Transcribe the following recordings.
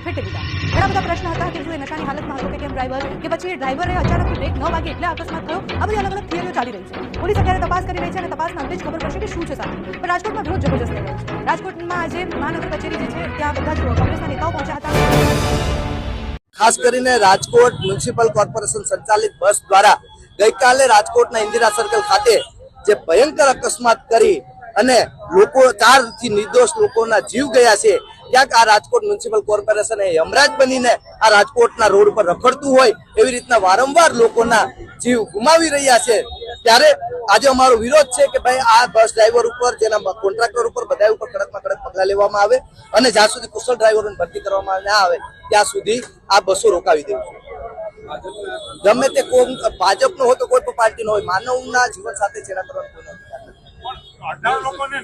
અડફેટે દીધા. ઘણા બધા પ્રશ્ન હતા કે શું એ નશાની હાલતમાં હતો કે કેમ ડ્રાઈવર? કે પછી ડ્રાઈવરે અચાનક બ્રેક ન વાગે એટલે અકસ્માત થયો. આ બધી અલગ અલગ થિયરીઓ ચાલી રહી છે. પોલીસ અત્યારે તપાસ કરી રહી છે અને તપાસના અંતે જ ખબર પડશે કે શું છે સાથે પણ રાજકોટમાં વિરોધ જબરજસ્ત થઈ છે. રાજકોટમાં આજે મહાનગર કચેરી જે છે, ત્યાં બધા જ કોંગ્રેસના નેતાઓ પહોંચ્યા હતા. ખાસ કરીને રાજકોટ મ્યુનિસિપલ કોર્પોરેશન સંચાલિત બસ દ્વારા ગઈકાલે રાજકોટના ઇન્દિરા સર્કલ ખાતે જે ભયંકર અકસ્માત કરી અને લોકો ચારથી નિર્દોષ લોકોના જીવ ગયા છે ક્યાંક આ રાજકોટ મ્યુનિસિપલ કોર્પોરેશન એ યમરાજ બનીને આ રાજકોટના રોડ પર રખડતું હોય એવી રીતના વારંવાર લોકોના જીવ ગુમાવી રહ્યા છે. ત્યારે આજે અમારો વિરોધ છે કે ભાઈ આ બસ ડ્રાઈવર ઉપર, જેના કોન્ટ્રાક્ટર ઉપર બધા ઉપર કડકમાં કડક પગલા લેવામાં આવે અને જ્યાં સુધી કુશળ ડ્રાઈવરોને ભરતી કરવામાં ના આવે, ત્યાં સુધી આ બસો રોકાવી દેવી ગમે તે કોઈ ભાજપનો હોય તો કોઈ પણ પાર્ટીનો હોય, માનવના જીવન સાથે છેડા કરવાનો અઢાર લોકોને?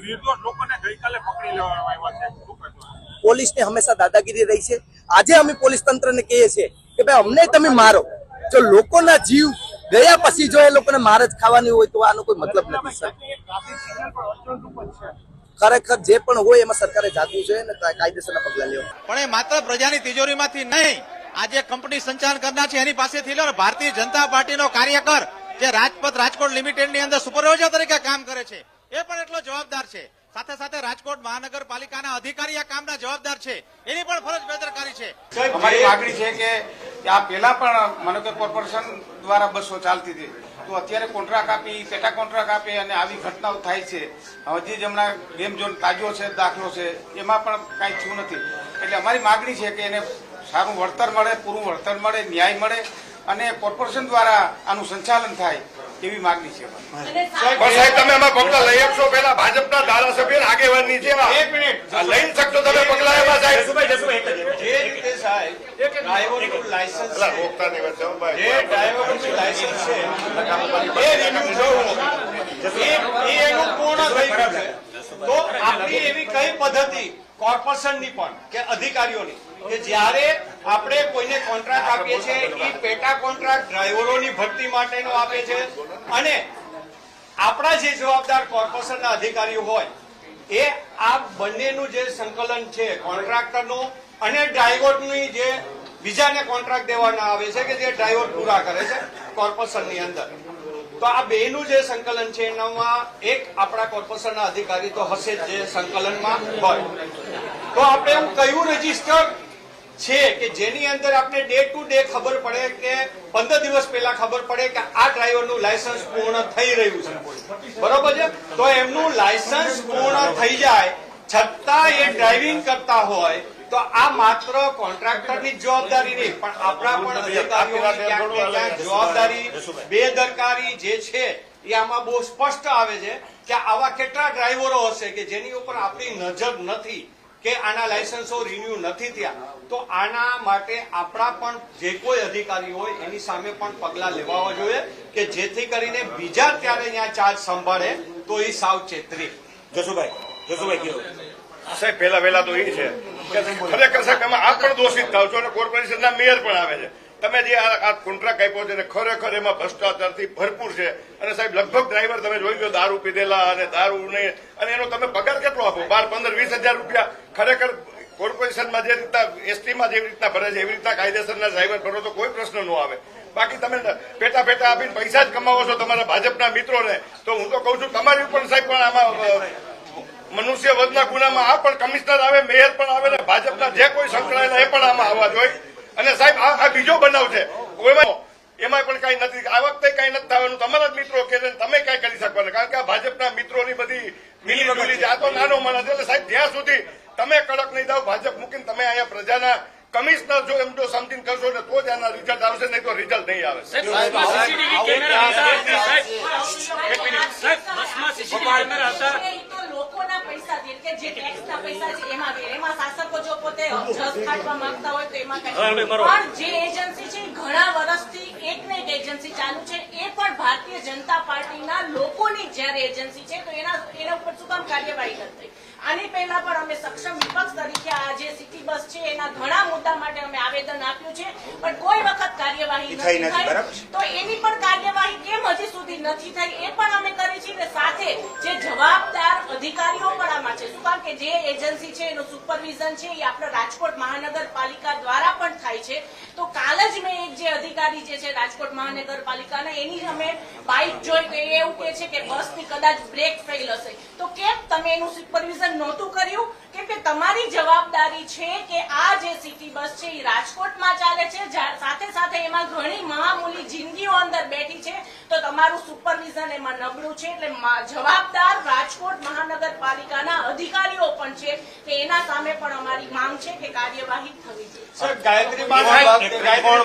પોલીસને હંમેશા દાદાગીરી રહી છે. આજે અમે પોલીસ તંત્રને કહીએ છીએ કે ભાઈ, અમને તમે મારો. જો લોકોના જીવ ગયા પછી જો એ લોકોને માર જ ખાવાની હોય તો આનો કોઈ મતલબ નથી, સર. ખરેખર જે પણ હોય એમાં સરકારે જાગવું જોઈએ અને કાયદેસરના પગલા લેવા. પણ એ માત્ર પ્રજાની તિજોરીમાંથી નહીં, આજે કંપની સંચાલન કરનાર છે, એની પાસેથી લો, ભારતીય જનતા પાર્ટીનો કાર્યકર જે રાજપથ રાજકોટ લિમિટેડની અંદર સુપરવાઇઝર તરીકે કામ કરે છે, એ પણ એટલો જવાબદાર છે. સાથે સાથે રાજકોટ મહાનગરપાલિકાના અધિકારી આ કામના જવાબદાર છે. એની પણ ફરજ બેદરકારી છે. અમારી માગણી છે કે આ પેલા પણ મહાનગર કોર્પોરેશન દ્વારા બસો ચાલતી હતી. તો અત્યારે કોન્ટ્રાક્ટ આપી, પેટા કોન્ટ્રાક્ટ આપે અને આવી ઘટનાઓ થાય છે. હજી જ હમણાં ગેમ ઝોન તાજો છે, દાખલો છે, એમાં પણ કાંઈ થયું નથી. એટલે અમારી માગણી છે કે એને સારું વળતર મળે, પૂરું વળતર મળે, ન્યાય મળે અને કોર્પોરેશન દ્વારા આનું સંચાલન થાય. એવી માગણી છે સાહેબ તમે એમાં પગલા લઈ આપશો? પેલા ભાજપના ધારાસભ્ય આગેવાનની છે એક મિનિટ. લઈ શકશો તમે પગલા એમાં સાહેબ? જે રીતે સાહેબ ડ્રાઈવરનું લાયસન્સ પેલા રોકતા નહીં વચ્ચે, ભાઈ. જે ડ્રાઈવરનું લાયસન્સ છે એ રિન્યુ થવું એ એ એનું પૂર્ણ થઈ ગયું છે. તો આપણી એવી કઈ પદ્ધતિ કોર્પોરેશનની પણ કે અધિકારીઓની કે જ્યારે આપણે કોઈને કોન્ટ્રાક્ટ આપીએ છીએ એ પેટા કોન્ટ્રાક્ટ ડ્રાઈવરોની ભરતી માટેનો આપે છે. અને આપણા જે જવાબદાર કોર્પોરેશનના અધિકારીઓ હોય, એ આ બંનેનું જે સંકલન છે કોન્ટ્રાક્ટરનું અને ડ્રાઈવરની જે બીજાને કોન્ટ્રાક્ટ દેવાના આવે છે કે જે ડ્રાઈવર પૂરા કરે છે કોર્પોરેશનની અંદર. તો આ બેનું જે સંકલન છે, એનામાં એક આપણા કોર્પોરેશનના અધિકારી તો હશે જ જે સંકલનમાં હોય. તો આપણે એવું કયું રજિસ્ટર છે કે જેની અંદર આપણે ડે ટુ ડે ખબર પડે કે પંદર દિવસ પહેલા ખબર પડે કે આ ડ્રાઈવરનું લાયસન્સ પૂર્ણ થઈ રહ્યું છે. બરોબર છે? તો એમનું લાયસન્સ પૂર્ણ થઈ જાય છતાં એ ડ્રાઇવિંગ કરતા હોય તો આ માત્ર કોન્ટ્રાક્ટરની ની જવાબદારી નહીં પણ આપણા પણ અધિકારીઓની જવાબદારી બેદરકારી જે છે એ આમાં બહુ સ્પષ્ટ આવે છે કે આવા કેટલા ડ્રાઈવરો હશે કે જેની ઉપર આપણી નજર નથી કે આના લાયસન્સો રિન્યુ નથી થયા. તો આના માટે આપણા પણ જે કોઈ અધિકારી હોય એની સામે પણ પગલા લેવા જોઈએ કે જેથી કરીને બીજા ત્યારે ત્યાં ચાર્જ સંભાળે તો એ સાવચેત રહે. જસુભાઈ જસુભાઈ કયો સાહેબ, પહેલા પહેલા તો એ છે. ખરેખર સાહેબ તમે આપ પણ દોષિત થાવ છો અને કોર્પોરેશનના મેયર પણ આવે છે. તમે જે આ કોન્ટ્રાક્ટ આપ્યો છે ખરેખર એમાં ભ્રષ્ટાચારથી ભરપૂર છે. અને સાહેબ, લગભગ ડ્રાઈવર તમે જોઈ ગયો દારૂ પીધેલા અને દારૂ નહીં અને એનો તમે પગાર કેટલો આપો? બાર, પંદર, વીસ હજાર રૂપિયા. ખરેખર કોર્પોરેશનમાં જે રીતના એસટીમાં જેવી રીતના ભરે છે, એવી રીતના કાયદેસરના ડ્રાઈવર ભરો તો કોઈ પ્રશ્ન ન આવે. બાકી તમે પેટા પેટા આપીને પૈસા જ કમાવો છો તમારા ભાજપના મિત્રોને, તો હું તો કહું છું, તમારી ઉપર સાહેબ પણ આમાં મનુષ્ય વધના ગુનામાં આ પણ કમિશનર આવે મેયર પણ આવે ને ભાજપના જે કોઈ સંકળાયેલા એ પણ આમાં આવવા જોઈએ. અને સાહેબ આ બીજો બનાવ છે. કોઈમાં એમાં પણ કઈ નથી. આ વખતે કઈ નથી થવાનું. તમારા જ મિત્રો કે તમે કઈ કરી શકવાના કારણ કે આ ભાજપના મિત્રોની બધી મિલી આ તો નાનો માણસ એટલે સાહેબ જ્યાં સુધી તમે કડક નહીં થાવ ભાજપ મૂકીને તમે અહીંયા પ્રજાના કમિશનર જો એમ જો સમજીને કરશો ને તો જ આના રિઝલ્ટ આવશે નહીં તો રિઝલ્ટ નહીં આવે. એ તો લોકોના પૈસાથી એટલે કે જે ટેક્સના પૈસા છે એમાં એમાં શાસકો જો પોતે જસ કાઢવા માંગતા હોય તો એમાં પણ જે એજન્સી છે ઘણા વર્ષથી એક ને એક એજન્સી ચાલુ છે. એ પણ ભારતીય જનતા પાર્ટીના લોકોની જ્યારે એજન્સી છે તો એના એના ઉપર શું કામ કાર્યવાહી નથી આની પહેલા પણ અમે સક્ષમ વિપક્ષ તરીકે આ જે સિટી બસ છે એના ઘણા મુદ્દા માટે અમે આવેદન આપ્યું છે. પણ કોઈ વખત કાર્યવાહી નથી નથી, થઈ. તો એની પણ કાર્યવાહી કેમ હજી સુધી નથી થઈ? એ પણ અમે કરી છે ને સાથે જે જવાબદાર અધિકારીઓ પણ આમાં છે કે જે એજન્સી છે, એનું સુપરવિઝન છે, એ આપણા રાજકોટ મહાનગરપાલિકા દ્વારા પણ થાય છે. તો કાલ જ મેં એક જે અધિકારી જે છે, રાજકોટ મહાનગરપાલિકાના, એની અમે બાઇક જોઈ તો એવું કહે છે કે બસની કદાચ બ્રેક ફેલ હશે. તો કેમ તમે એનું સુપરવિઝન નહોતું કર્યું? કેમ કે તમારી જવાબદારી છે કે આ જે સિટી બસ છે, એ રાજકોટમાં ચાલે છે સાથે સાથે એમાં ઘણી મહામૂલી જિંદગીઓ અંદર બેઠી છે. તો તમારું સુપરવિઝન એમાં નબળું છે, એટલે જવાબદાર રાજકોટ મહાનગરપાલિકાના અધિકારીઓ પણ છે કે એના સામે પણ અમારી માંગ છે કે કાર્યવાહી થવી જોઈએ. સર ગાયત્રી બા ત્રિકોણ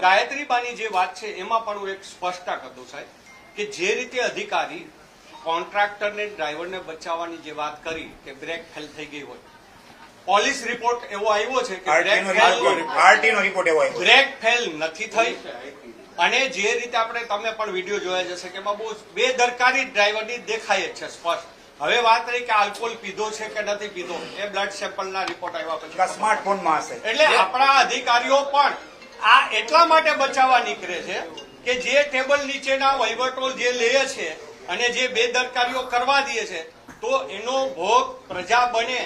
ગાયત્રી બાની જે વાત- છે. એમાં પણ હું એક સ્પષ્ટતા કરું સાહેબ કે જે રીતે અધિકારી કોન્ટ્રાક્ટરને ડ્રાઈવરને બચાવવાની જે વાત કરી કે બ્રેક ફેલ થઈ ગઈ હોય. પોલીસ રિપોર્ટ એવો આવ્યો છે કે બ્રેક ફેલ નથી થઈ. અને જે રીતે આપણે તમે પણ વીડિયો જોયા જશે કે એમાં બહુ બેદરકારી ડ્રાઈવરની દેખાય જ છે સ્પષ્ટ. હવે વાત રહી કે આલ્કોહોલ પીધો છે કે નથી પીધો એ બ્લડ સેમ્પલના રિપોર્ટ આવ્યા પછી સ્માર્ટફોનમાં હશે. એટલે આપણા અધિકારીઓ પણ આ એટલા માટે બચાવવા નીકળે છે કે જે ટેબલ નીચેના વહીવટો જે લે છે અને જે બેદરકારીઓ કરવા દે છે તો એનો ભોગ પ્રજા બને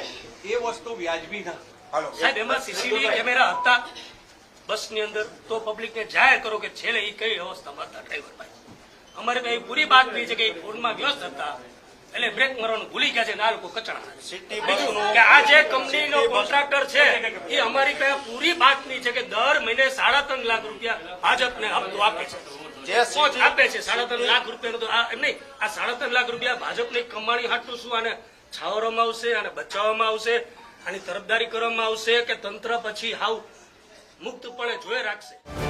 એ વસ્તુ વ્યાજબી નથી. હાલો. સાહેબ એમાં સીસીટીવી કેમેરા હતા. બસની અંદર તો પબ્લિકને જાહેર કરો કે છેલ્લે એ કઈ અવસ્થામાં હતા ડ્રાઈવર ભાઈ? અમારે કઈ પૂરી બાતમી છે કે એ વ્યસ્ત હતા. એટલે બ્રેક મારવાનું ભૂલી ગયા છે ને આ લોકો કચડા બીજું કે આ જે કંપનીનો કોન્ટ્રાક્ટર છે એ અમારી કઈ પૂરી બાતમી છે કે દર મહિને સાડા ત્રણ લાખ રૂપિયા ભાજપને હપ્તો આપે છે. આપે છે સાડા ત્રણ લાખ રૂપિયાનો તો એમ નહીં આ સાડા ત્રણ લાખ રૂપિયા ભાજપની કમાણી હાટું શું આને છાવરવામાં આવશે અને બચાવવામાં આવશે આની તરફદારી કરવામાં આવશે કે તંત્ર પછી હાવ મુક્તપણે જોઈ રાખશે.